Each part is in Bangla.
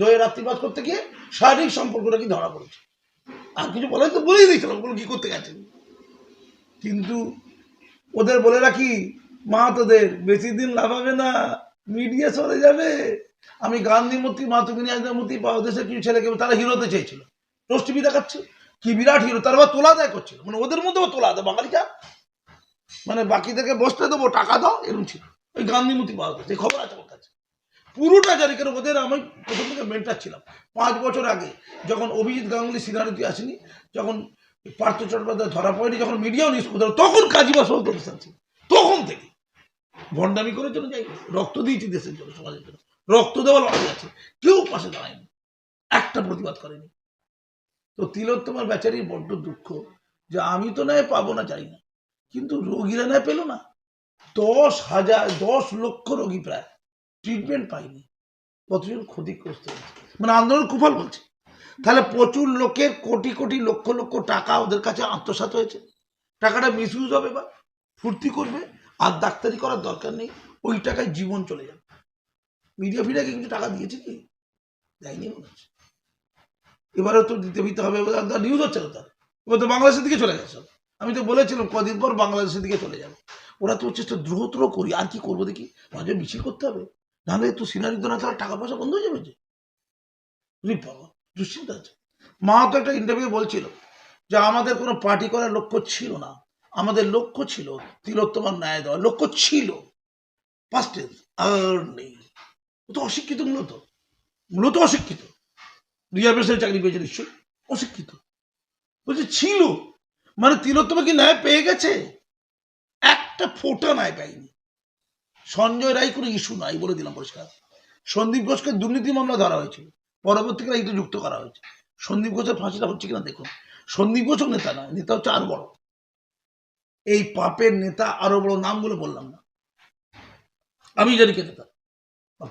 দয়ে রাত্রিবাস করতে গিয়ে শারীরিক সম্পর্কটা কি ধরা পড়েছে। আর কিছু বলে তো বলেই দিয়েছিলাম, ওগুলো কি করতে গেছেন কিন্তু ওদের বলে রাখি, মা, তোদের বেশি দিন লাভাবে না মিডিয়া সরে যাবে। আমি গান্ধী মূর্তি মাতৃ মূর্তি বা দেশের কিছু ছেলেকে তারা হিরোতে চেয়েছিল। রোজ টিভি দেখাচ্ছে কি বিরাট হিরো, তারা আবার তোলা দেয় করছিল। মানে ওদের মধ্যেও তোলা দেয়, বাঙালিটা। মানে বাকিদেরকে বসতে দেবো, টাকা দাও এরকম ছিল। ওই গান্ধী মূর্তি পাওয়া এই খবর আছে পুরোটা কেন ওদের আমি প্রথম থেকে মেন্টার ছিলাম। পাঁচ বছর আগে, যখন অভিজিৎ গাঙ্গুলি সিনারিতে আসেনি, যখন পার্থ চট্টোপাধ্যায় ধরা পড়েনি, যখন মিডিয়াও নিউজ করতে তখন কাজী বাসল প্রতিষ্ঠান ছিল তখন থেকে। ভণ্ডামি করার জন্য যাই রক্ত দিয়েছি দেশের জন্য, সমাজের জন্য। রক্ত দেওয়া লড়াই আছে, কেউ পাশে দাঁড়ায়নি, একটা প্রতিবাদ করেনি। তো তিলোত্তমার বেচারির বড্ড দুঃখ যে আমি তো নয় পাবো না চাই না। কিন্তু রোগীরা নয় পেল না। দশ হাজার, দশ লক্ষ রোগী প্রায় ট্রিটমেন্ট পায়নি কতজন ক্ষতিগ্রস্ত হয়েছে। মানে আন্দোলন কুফল বলছে। তাহলে প্রচুর লোকের কোটি কোটি লক্ষ লক্ষ টাকা ওদের কাছে আত্মসাৎ হয়েছে। টাকাটা মিস ইউজ হবে বা ফুর্তি করবে, আর ডাক্তারি করার দরকার নেই, ওই টাকায় জীবন চলে যাবে। মিডিয়া ফিডিয়াকে কিছু টাকা দিয়েছে কি? দেয়নি মনে হচ্ছে। এবারে তো দিতে দিতে হবে নিউজ হচ্ছে না তার এবার তো বাংলাদেশের দিকে চলে গেছে। আমি তো বলেছিলাম কদিন পর বাংলাদেশের দিকে চলে যাবে। ওরা তো চেষ্টা দ্রুততর করি। আর কি করব দেখি? মাঝে মিছিল করতে হবে। নাহলে তো সিনারি তো না তাহলে টাকা পয়সা বন্ধ হয়ে যাবে যে। দুশ্চিন্তা আছে। মা তো একটা ইন্টারভিউ বলছিল যে, আমাদের কোনো পার্টি করার লক্ষ্য ছিল না। আমাদের লক্ষ্য ছিল তিলোত্তমার ন্যায় দেওয়ার লক্ষ্য ছিল। ফার্স্ট নেই। ও তো অশিক্ষিত মূলত। মূলত অশিক্ষিত। রিজার্ভেশনের চাকরি পেয়েছে নিশ্চয়ই। অশিক্ষিত। বলছে, ছিল। মানে তিলোত্তমা কি ন্যায় পেয়ে গেছে? একটা ফোঁটা ন্যায় পাইনি। সঞ্জয় রায় কোনো ইস্যু নাই বলে দিলাম পরিষ্কার। সন্দীপ ঘোষকে দুর্নীতি মামলা ধরা হয়েছিল পরবর্তীকালে এটা যুক্ত করা হয়েছে। সন্দীপ ঘোষের ফাঁসিটা হচ্ছে কিনা দেখুন। সন্দীপ ঘোষও নেতা নয়, নেতা হচ্ছে আরও বড়। এই পাপের নেতা আরও বড় নামগুলো বললাম না। আমি জানি কে নেতা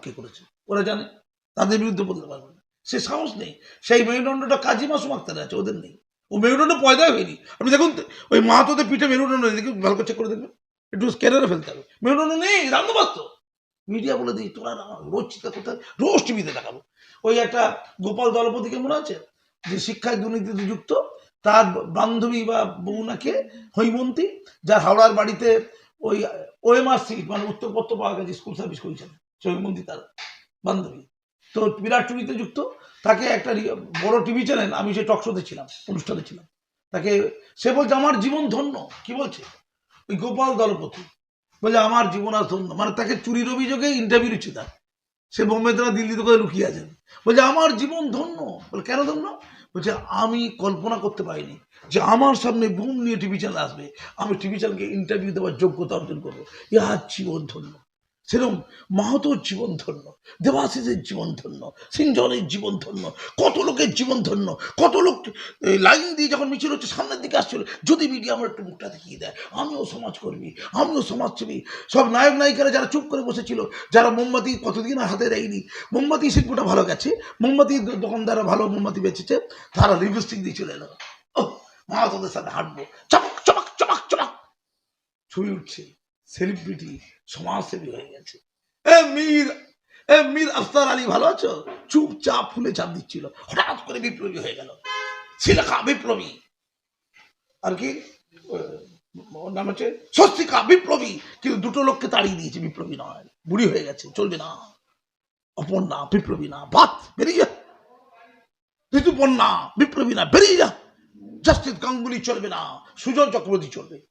কে করেছে, ওরা জানে। তাদের বিরুদ্ধে বলতে পারবে না। সে সাহস নেই। সেই মেরুদণ্ডটা কাজী মাসুম আক্তারে আছে, ওদের নেই। ও মেরুদণ্ড পয়দাই হয়নি। আপনি দেখুন ওই মাহাতোদের পিঠে মেরুদণ্ড দেখুন, ভালো করে চেক করে দেখবেন। একটু স্ক্যানারে ফেলতে হবে। মেরুদণ্ড নেই রান্নবাস্ত মিডিয়া বলে দিই তোরা রোজ চিন্তা করতে হবে, রোজ টিভিতে দেখাবো। ওই একটা গোপাল দলপতিকে মনে আছে? যে শিক্ষায় দুর্নীতিতে যুক্ত তার বান্ধবী বা বউনাকে হৈমন্তী যার হাওড়ার বাড়িতে ওই ওএমআর সিট মানে উত্তরপত্র পাওয়া গেছে স্কুল সার্ভিস করেছেন হৈমন্তী তার বান্ধবী। তো বিরাট টিভিতে যুক্ত তাকে একটা বড় টিভি চ্যানেল আমি সেই টক শোতে ছিলাম অনুষ্ঠানে ছিলাম। তাকে সে বলছে আমার জীবন ধন্য। কি বলছে? ওই গোপাল দলপতি। বলে, আমার জীবন আর ধন্য মানে তাকে চুরির অভিযোগে ইন্টারভিউ দিচ্ছে তার। সে বোম্বে তারা দিল্লিতে করে লুকিয়ে আছেন বলছে আমার জীবন ধন্য। বলে, কেন ধন্য? বলছে, আমি কল্পনা করতে পারিনি যে আমার সামনে বুম নিয়ে টিভি চ্যানেল আসবে। আমি টিভি চ্যানেলকে ইন্টারভিউ দেওয়ার যোগ্যতা অর্জন করব। ইহার জীবন ধন্য। সেরকম মাহাতোর জীবন ধন্য, দেবাশিসের জীবন ধন্য সিঞ্জনের জীবন ধন্য, কত লোকের জীবন ধন্য, কত লোক লাইন দিয়ে যখন মিছিল হচ্ছে, সামনের দিকে আসছিল, যদি মিডিয়া আমার একটু মুখটা দেখিয়ে দেয়, আমিও সমাজকর্মী, আমিও সমাজসেবী, সব নায়ক নায়িকারা যারা চুপ করে বসেছিল, যারা মোমবাতি কতদিন হাতে দেয়নি, মোমবাতি শিল্পটা ভালো গেছে, মোমবাতি দোকানদাররা ভালো মোমবাতি বেচেছে, তারা লিপস্টিক দিয়ে চলে এলো ও মা তোদের সাথে হাঁটবো, চমক চমক চমক চমক ছবি উঠছে। সেলিব্রিটি সমাজসেবী হয়ে গেছে। এ মীর এ মীর আফতার আলী ভালো আছো? চুপচাপ ফুলে চাপ দিচ্ছিল। হঠাৎ করে বিপ্লবী হয়ে গেল। শিলাখা বিপ্লবী। আর কি? নাম হচ্ছে স্বস্তিকা বিপ্লবী। কিন্তু দুটো লোককে তাড়িয়ে দিয়েছে, বিপ্লবী নয়। বুড়ি হয়ে গেছে, চলবে না। অপর্ণা, বিপ্লবী না। বাত বেরিয়ে যা। ঋতুপর্ণা, বিপ্লবী না, বেরিয়ে যা। জাস্টিস গাঙ্গুলি চলবে না। সুজন চক্রবর্তী চলবে।